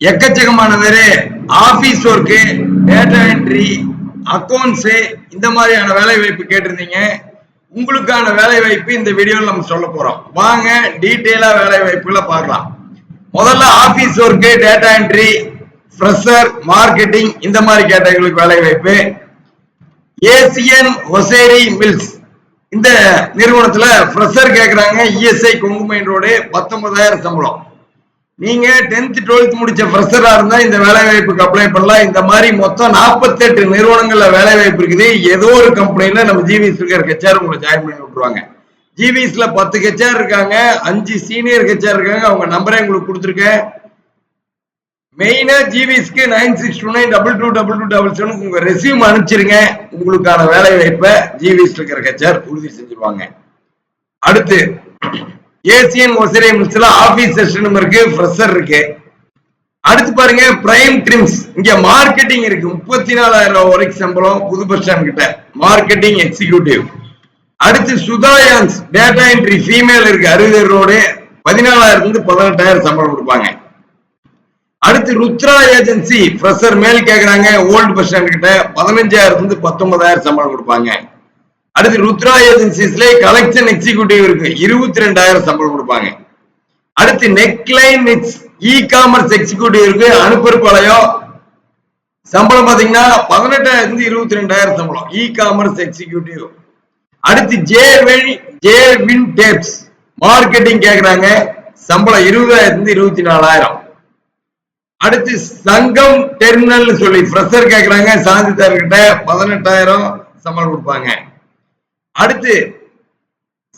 எக்கச்சக்கமான வேறு office work data entry accounts இந்த மாதிரியான வேலை வாய்ப்பு கேட்டிருந்தீங்க. உங்களுக்கான வேலை வாய்ப்பு இந்த வீடியோவில் நம்ம சொல்ல போறோம். வாங்க டீட்டெயிலா வேலை வாய்ப்புகளை பார்க்கலாம். முதல்ல office work data entry fresher marketing இந்த மாதிரி கேட்டவங்களுக்கு வேலை வாய்ப்பு. ஏசியன் ஒசேரி மில்ஸ் இந்த நிறுவனத்துல ஃப்ரெஷர் கேக்குறாங்க. இஎஸ்ஐ கொங்குமைன் ரோடு பத்தொன்பதாயிரம் சம்பளம். நீங்க டென்த் டுவெல்த் முடிச்ச ஃப்ரெஷரா இருந்தா இந்த வேலை வாய்ப்புக்கு அப்ளை பண்ணலாம். இந்த மாதிரி மொத்தம் 48 நிறுவனங்கள்ல வேலை வாய்ப்பு இருக்குது. ஏதோ ஒரு கம்பெனில நம்ம ஜிவிஎஸ் இருக்கிற ஹெச்ஆர் உங்களை ஜாயின் பண்ணி விட்டுருவாங்க. ஜிவிஎஸ்ல பத்து ஹெச்ஆர் இருக்காங்க. அஞ்சு சீனியர் ஹெச்ஆர் இருக்காங்க. அவங்க நம்பரே உங்களுக்கு கொடுத்துருக்கேன். மெயினா ஜிவிஎஸ்க்கு nine six two nine double two double two double seven உங்க ரெசியூம் அனுப்பிச்சிருங்க. உங்களுக்கான வேலை வாய்ப்பை ஜிவிஎஸ் இருக்கிற ஹெச்ஆர் உறுதி செஞ்சிருவாங்க. அடுத்து ஏசியன் ஒசிரே மில்ஸ்ல ஆபீஸ் செஷனும் இருக்கு ஃப்ரெஷர் இருக்கு. அடுத்து பாருங்க பிரைம் ட்ரிம்ஸ் இங்க மார்க்கெட்டிங் இருக்கு. முப்பத்தி நாலாயிரம் ரூபாய் வரைக்கும் சம்பளம் புது பஸ் ஸ்டாண்ட் கிட்ட. மார்க்கெட்டிங் எக்ஸிகியூட்டிவ் அடுத்து சுதாயான்ஸ் டேட்டா என்ட்ரி ஃபீமேல் இருக்கு. அறுபது ரோடு பதினாலாயிரத்துல இருந்து பதினெட்டாயிரம் சம்பளம் கொடுப்பாங்க. அடுத்து ருத்ரா ஏஜென்சி ஃப்ரெஷர் மேல் கேட்கறாங்க ஓல்டு பஸ் ஸ்டாண்ட் கிட்ட பதினஞ்சாயிரத்துல இருந்து பத்தொன்பதாயிரம் சம்பளம் கொடுப்பாங்க. அடுத்து ருத்ரா ஏஜென்சிஸ்ல கலெக்ஷன் எக்ஸிகூட்டிவ் இருக்கு. இருபத்தி ரெண்டாயிரம் சம்பளம் கொடுப்பாங்க. அடுத்து நெக்லைன் இ காமர்ஸ் எக்ஸிகியூட்டிவ் இருக்கு. அனுப்பருப்பாளையம் சம்பளம் பாத்தீங்கன்னா பதினெட்டாயிரம் இருந்து இருபத்தி ரெண்டாயிரம் சம்பளம். இ காமர்ஸ் எக்ஸிகியூட்டிவ் அடுத்து J win J win tapes marketing கேக்குறாங்க. சம்பளம் இருபதாயிரத்துல இருந்து இருபத்தி நாலாயிரம் அடுத்து சங்கம் டெர்மினல் சொல்லி ஃப்ரெஷர் கேக்குறாங்க. சாந்தித்தார் பதினெட்டாயிரம் சம்பளம் கொடுப்பாங்க. அடுத்து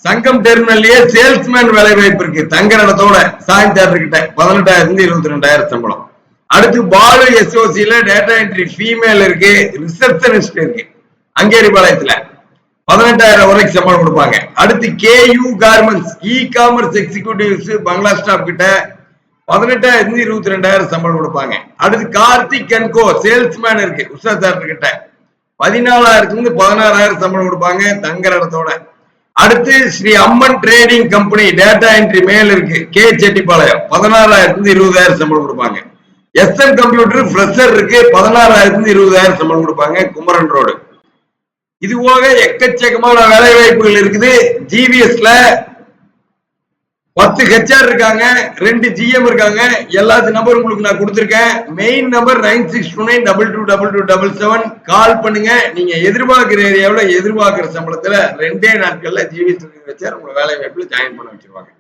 சங்கம் டெர்மினல்லயே சேல்ஸ்மேன் வேலை வாய்ப்பு இருக்கு. தங்க இடத்தோட சாந்தித்தார் கிட்ட பதினெட்டாயிரம் இருந்து இருபத்தி ரெண்டாயிரம் சம்பளம் அடுத்து பாலு எஸ்ஓசியில டேட்டா என்ட்ரி ஃபீமேல் இருக்கு ரிசப்ஷனிஸ்ட் இருக்கு. அங்கேரி பாளையத்துல பதினெட்டாயிரம் வரைக்கும் சம்பளம் கொடுப்பாங்க. அடுத்து KU garments e commerce executives bungalow stop கிட்ட பதினெட்டாயிரம் இருந்து இருபத்தி ரெண்டாயிரம் சம்பளம் கொடுப்பாங்க. அடுத்து கார்த்திக் கன்கோ சேல்ஸ்மேன் இருக்கு உஷா சார் கிட்ட பதினாலாயிரத்துல இருந்து பதினாறாயிரம் சம்பளம் கொடுப்பாங்க தங்குற இடத்தோட. அடுத்து Sri Amman trading company data entry male இருக்கு. கே செட்டிப்பாளையம். பதினாறாயிரத்துல இருந்து இருபதாயிரம் சம்பளம் கொடுப்பாங்க. எஸ்எம் கம்ப்யூட்டர் ஃப்ரெஷர் இருக்கு. பதினாறாயிரத்துல இருந்து இருபதாயிரம் சம்பளம் கொடுப்பாங்க குமரன் ரோடு இது போக எக்கச்சக்கமான வேலை வாய்ப்புகள் இருக்குது ஜிவிஎஸ்ல பத்து ஹெச்ஆர் இருக்காங்க ரெண்டு ஜிஎம் இருக்காங்க எல்லாத்து நம்பர் உங்களுக்கு நான் கொடுத்துருக்கேன். Main number nine six two nine double two double two double seven call பண்ணுங்க. நீங்க எதிர்பார்க்கிற ஏரியாவில் எதிர்பார்க்கிற சம்பளத்துல ரெண்டே நாட்கள்ல ஜிவி ஹெச்ஆர் உங்களை வேலை வாய்ப்புல ஜாயின் பண்ண வச்சிருவாங்க.